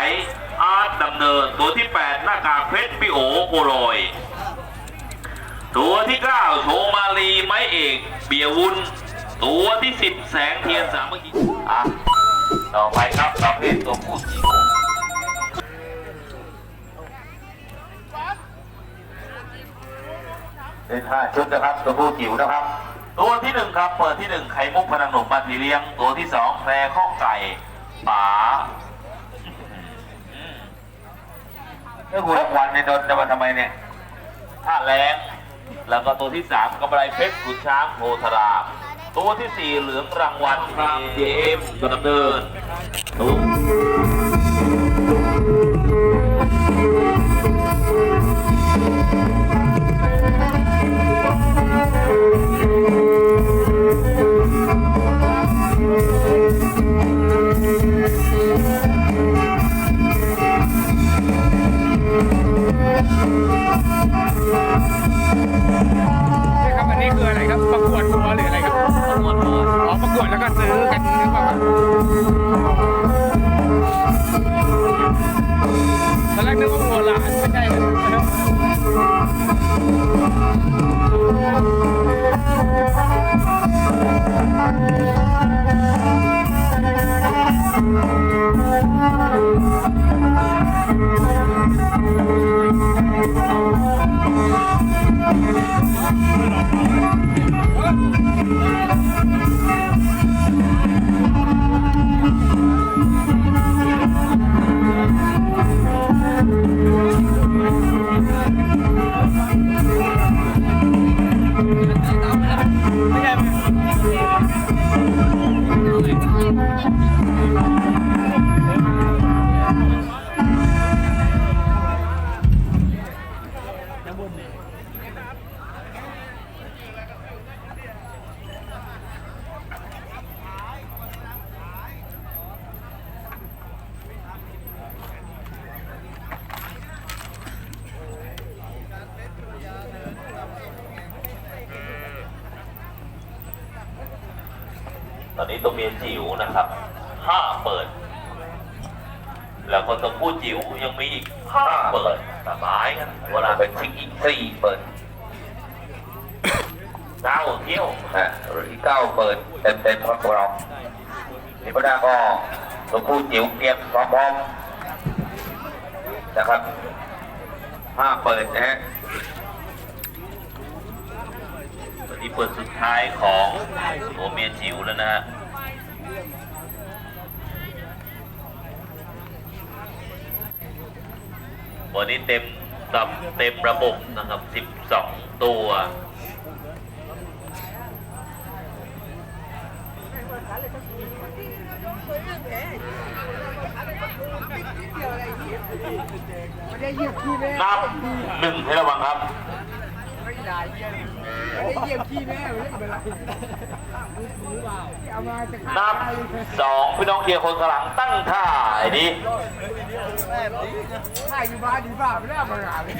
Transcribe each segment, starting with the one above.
ายอาร์ตดำเนินตัวที่ 8 หน้ากากเพชรพี่โอโกโรยตัวที่ 9 โชมาลีไม้เอกเบียวุนตัวที่ 10 แสงเทียนสามัคคีอะต่อไปครับประเภทตัวผู้หญิงเป็นห้าชุดนะครับตัวผู้จิ๋วนะครับ ตัวที่หนึ่งครับ เปิดที่หนึ่งไข่มุกพนังหนุ่มมาทีเลี้ยง ตัวที่สองแพรข้อไก่ป๋า เรื่องรางวัลในโดนจะมาทำไมเนี่ยท่าแรงแล้วก็ตัวที่สามกำไรเพชรขุนช้างโพธารามตัวที่สี่เหลืองรางวัลเจมดำเนินตัว นี่ครับอันนี้คืออะไรครับ ประกวดวัวหรืออะไรครับประกวดวัวอ๋อประกวดแล้วก็ซื้อกันหรือเปล่าครับตอนแรกนึกว่าวัวหลานไม่ใช่นะครับไม่ใอนนี้ตัวเมียจิ๋วนะครับห้าเปิด แล้วก็ตัวผู้จิ๋วยังมีอีกห้าเปิดสบายกันเวลาเป็นชิงอีกสี่เปิดเก้าเที่ยวนะหรือเก้าเปิดเต็มเต็มๆครับพวกเราทีพระดาก็ตัวผู้จิ๋วเตรียมพร้อมๆนะครับห้าเปิดนะฮะ วั นนี้เปิดสุดท้ายของตัวเมียจิ๋วแล้วนะฮะวันนี้เต็มตับเต็มระบบนะครับ 12 ตัวไม่ได้เหยียบขี้แม่นับหนึ่งให้ระวังครับ ได้เยี่ยียบขี้แม่ไม่เป็นไรเอามาจะฆ่านับสองพี่น้องเคียร์คนข้างหลังตั้งท่าไอ้นี้ฆ่าอยู่บ้านดีบ้าไม่ได้เอามางาเลย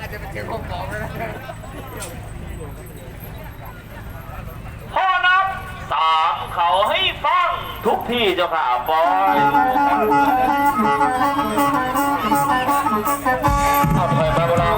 อาจจะเป็นเสียงของของนะพ่อนับสาม เขาให้ฟังทุกที่เจ้าข่าวบอยเอาไปมาบเรา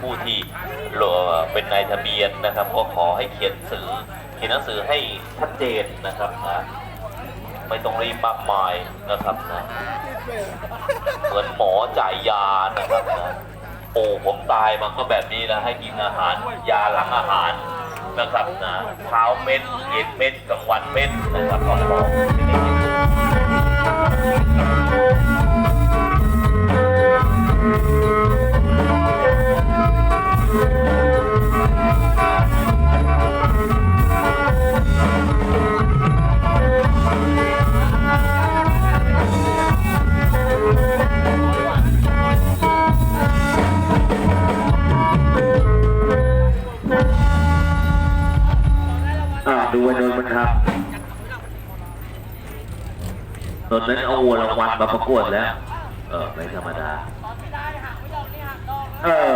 ผู้ที่เป็นนายทะเบียนนะครับ ก็ขอให้เขียนสื่อเขียนหนังสือให้ชัดเจนนะครับนะไม่ต้องรีบมากมายนะครับนะเหมือนหมอจ่ายยานะครับนะโอ้ผมตายมันก็แบบนี้นะให้กินอาหารยาหลังอาหารนะครับนะเช้าเม็ดเย็นเม็ดกลางวันเม็ดนะครับก็หมอที่ได้ อ่าดูวันนนท์มันครับตอนนั้นเอาวัวรางวัลมาประกวดแล้ว เออไม่ธรรมดา เออ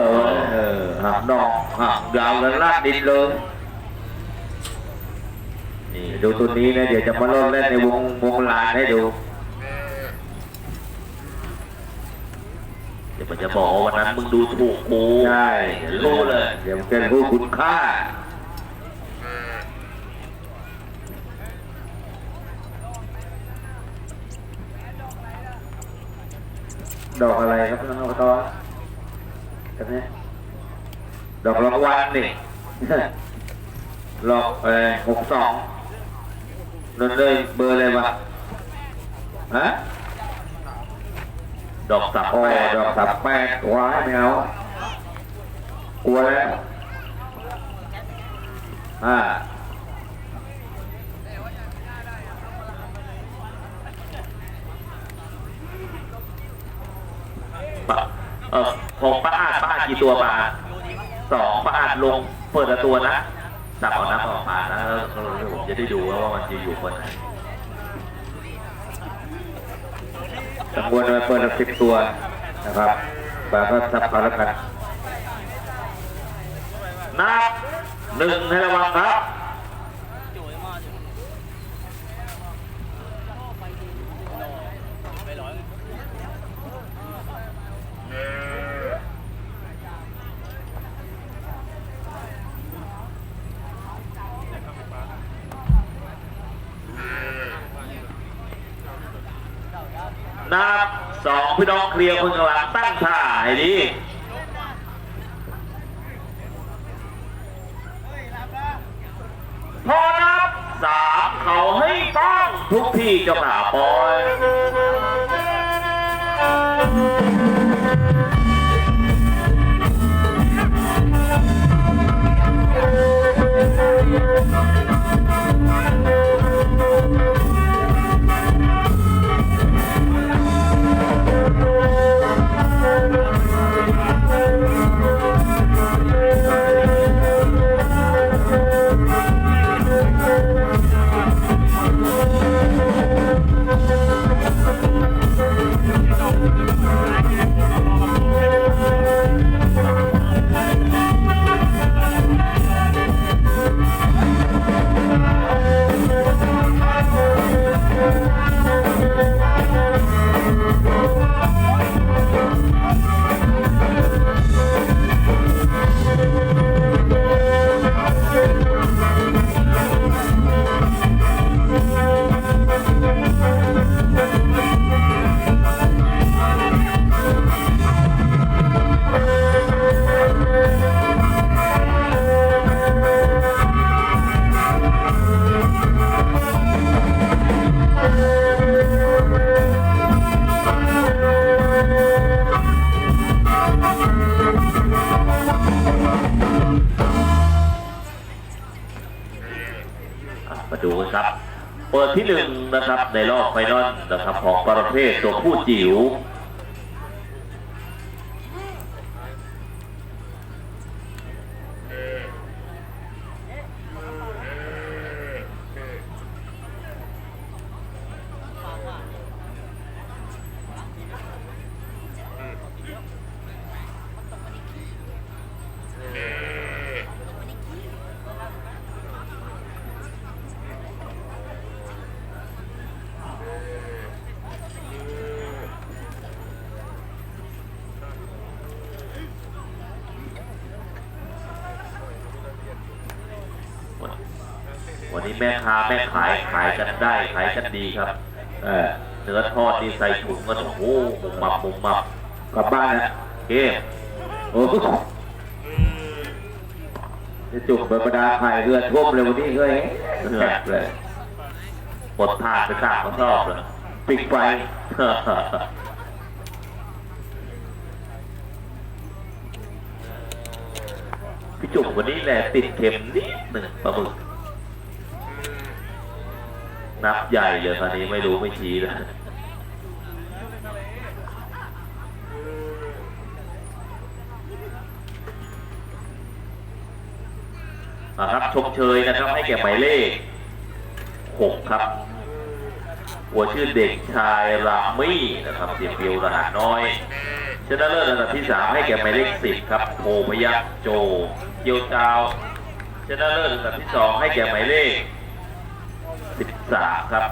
เออหักดอก หักยาวแล้วลากดินเลยนี่ดูตัวนี้นะเดี๋ยวจะมาเล่นเล่นในวงวงลานให้ดูเดี๋ยวมันจะบอกว่าวันนั้นมึงดูถูกกูใช่รู้เลย เดี๋ยวมันจะรู้คุณค่าดอกอะไรครับน้องอบตกันนี้ด อกรางวัลนี่ดอกเออหกสองนั่นเลยเบอร์อะไรวะฮะดอกสับแปดดอกสับแปดว้ายไม่เอากลัวแล้วอ่าปะเออของป้าอาดป้าอาดกี่ตัวป้าอาด สองประอาดลงเปิดละตัวนะสับเอาน้ำออกมาแล้วแล้วผมจะได้ดูว่ามันจะอยู่คนไหนจำนวนมาเปิดละสิบตัวนะครับบาก็สับเขาแล้วกันนับหนึ่งให้ระวังครับ นับสองพี่น้องเคลียร์คนกลังตั้งท่าให้ดี ครับ เปิดที่หนึ่งนะครับในรอบไฟนอลนะครับของประเภทตัวผู้จิ๋ว นี้แม่ค้าแม่ขายขายกันได้ขายกันดีครับเออเนื้อทอดนี่ใส่ถุงกันโอ้โหมุมมับมุมมับกลับบ้านนะเอ๊โอ้จะจุกเบอร์ประดาไข่เรือท่วมเลยวันนี้เฮ้ยแหลกเลยปดทานไปสามกระสอบเลยปิดไฟพี่จุ๋มวันนี้แหละติดเข็มนิดหนึ่งปลาหมึก นับใหญ่เลยคราวนี้ไม่รู้ไม่ชี้เลยนะครับชมเชยนะครับให้แก่หมายเลขหกครับ หัวชื่อเด็กชายรามี่นะครับเสียงเปียวทหารน้อยชนะเลิศอันดับที่สามให้แก่หมายเลขสิบครับโพพยักโจเกียวจาวชนะเลิศอันดับที่สองให้แก่หมายเลข สิบสามครับ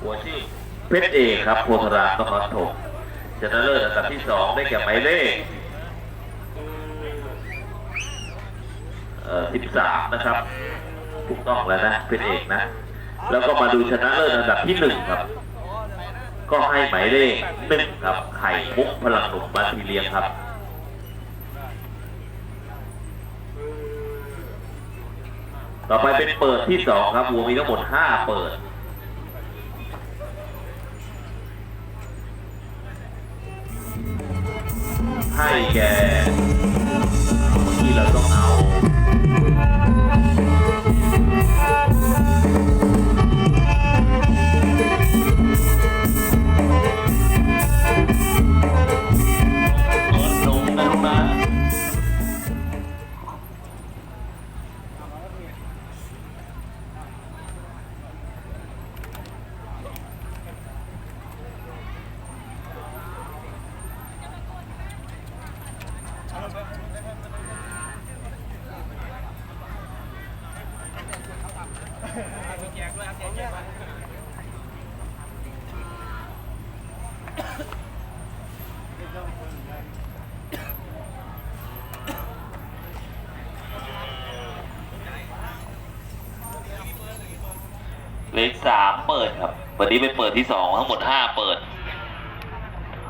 หัวชื่อเพชรเอกครับโพธารามนครถมชนะเลิศอันดับที่สองได้แก่หมายเลขเอ่อสิบสามนะครับ ถูกต้องแล้วนะ เพชรเอกนะ แล้วก็มาดูชนะเลิศอันดับที่หนึ่งครับ ก็ให้หมายเลขหนึ่งครับ ไข่มุกพลังหนุ่มบาทีเลียงครับ ต่อไปเป็นเปิดที่สองครับวัวมีทั้งหมดห้าเปิด ให้แกที่เราต้อง เลขสามเปิดครับ วันนี้เป็นเปิดที่สองทั้งหมดห้าเปิด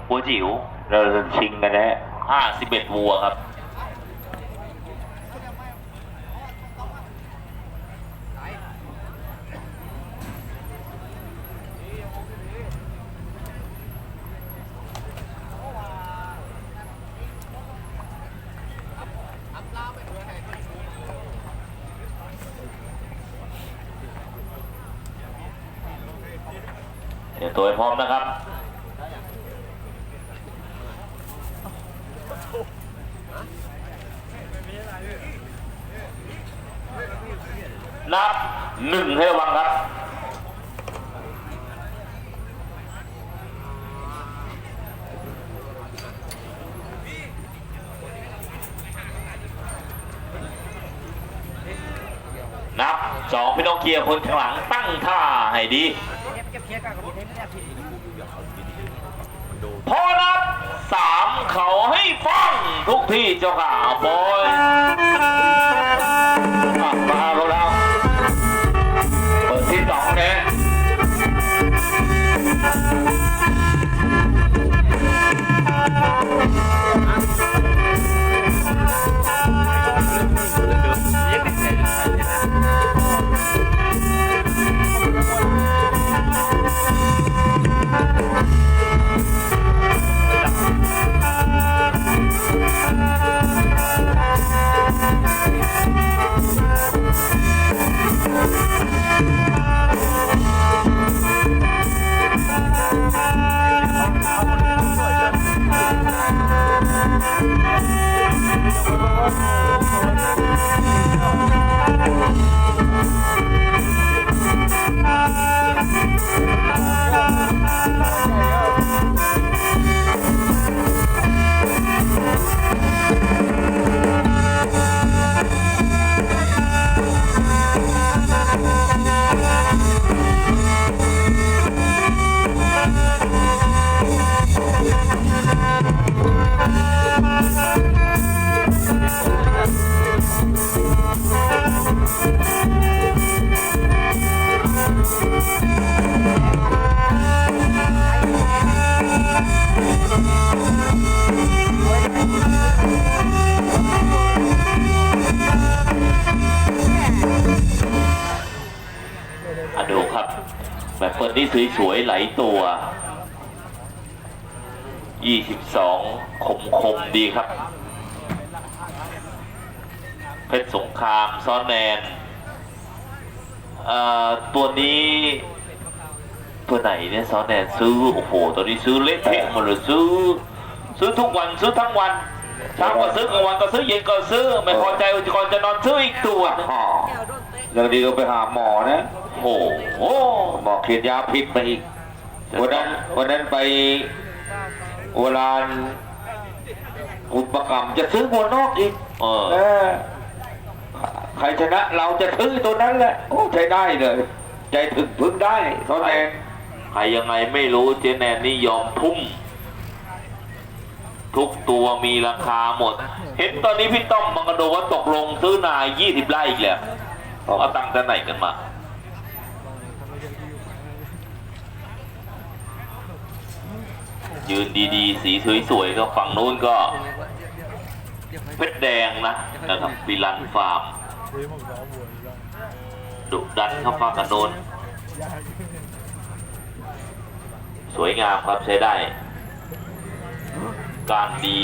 หัวจิ๋วเราจะชิงกันนะห้าสิบเอ็ดวัวครับ เดี๋ยวตัวให้ พร้อมนะครับนับหนึ่งให้ระวังครับนับสองพี่น้องเคลียร์คนข้างหลังตั้งท่าให้ดี พอนับสามเขาให้ฟังทุกที่เจ้าข่าบอย แบบเปิดนี่สวยๆไหลตัว 22 คมคมๆดีครับ เพชรสงครามซ้อนแนนเอ่อตัวนี้ตัวไหนเนี่ยซ้อนแนนซื้อ โอ้โห ตัวนี้ซื้อเละเทะหมดเลยซื้อ ซื้อทุกวันซื้อทั้งวันเช้าก็ซื้อกลางวันก็ซื้อเย็นก็ซื้อ ไม่พอใจก่อนจะนอนซื้ออีกตัวอ๋อแล้วดีก็ไปหาหมอนะ โอ้โหหมอเขียนยาพิษมาอีกวันนั้นวันนั้นไปโอรานอุปกรรมจะซื้อหัวนอกอีกเออเออใครชนะเราจะซื้อตัวนั้นแหละโอ้ใช้ได้เลย ใจถึงพึ่งได้เขาแรงใครยังไงไม่รู้เจแนนนี่ยอมทุ่มทุกตัวมีราคาหมด เห็นตอนนี้พี่ต้อมมังกรโดว่าตกลงซื้อนาย20ไร่อีกแล้วเอาตังค์จากไหนกันมา ยืนดีๆ สีสวยๆก็ฝั่งนู้นก็เพชรแดงนะนะครับปิลันฟาร์มดุดันเข้าฟังกันโน้นสวยงามครับใช้ได้ การดี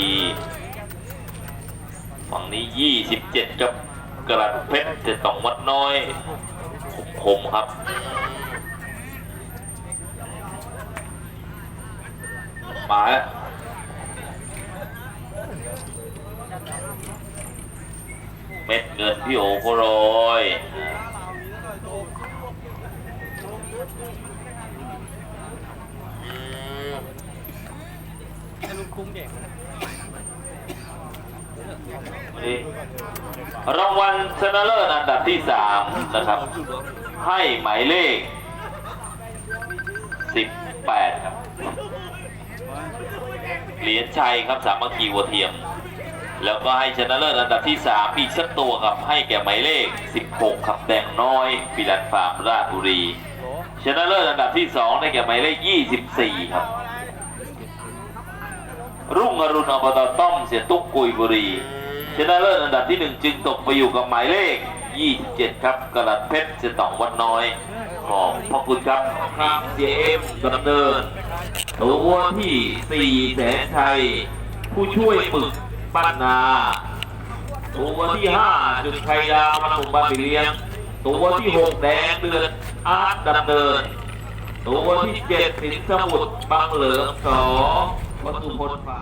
ฝั่งนี้ 27 ครับกระดเพชรจะต้องวัดน้อยคมๆครับ มาแล้วเม็ดเงินพี่โอโคโรยนี่รางวัลชนะเลิศอันดับที่สามนะครับ ให้หมายเลขสิบแปดครับ เหรียญชัยครับสามัคคีวัวเทียม แล้วก็ให้ชนะเลิศอันดับที่สามอีกสักตัวครับให้แก่หมายเลข 16ครับแดงน้อยฟิลันฟาร์มราชบุรี ชนะเลิศอันดับที่สองได้แก่หมายเลข 24 ครับ รุ่งอรุณอบตต้อมเสียตุ๊กกุยบุรี ชนะเลิศอันดับที่หนึ่งจึงตกไปอยู่กับหมายเลข 27 ครับกระดัดเพชรเสตองวันน้อย ขอบพระคุณครับครับเจมดำเนินตัวที่สี่แสนชัย ผู้ช่วยปึกบ้านนาตัวที่ห้าจุดชัยดาวมนุมบานเลียง ตัวที่หกแดงเดือนอาร์ตดำเนิน ตัวที่เจ็ดสินสมุทรบางเหลืองสองวัตถุพลฝา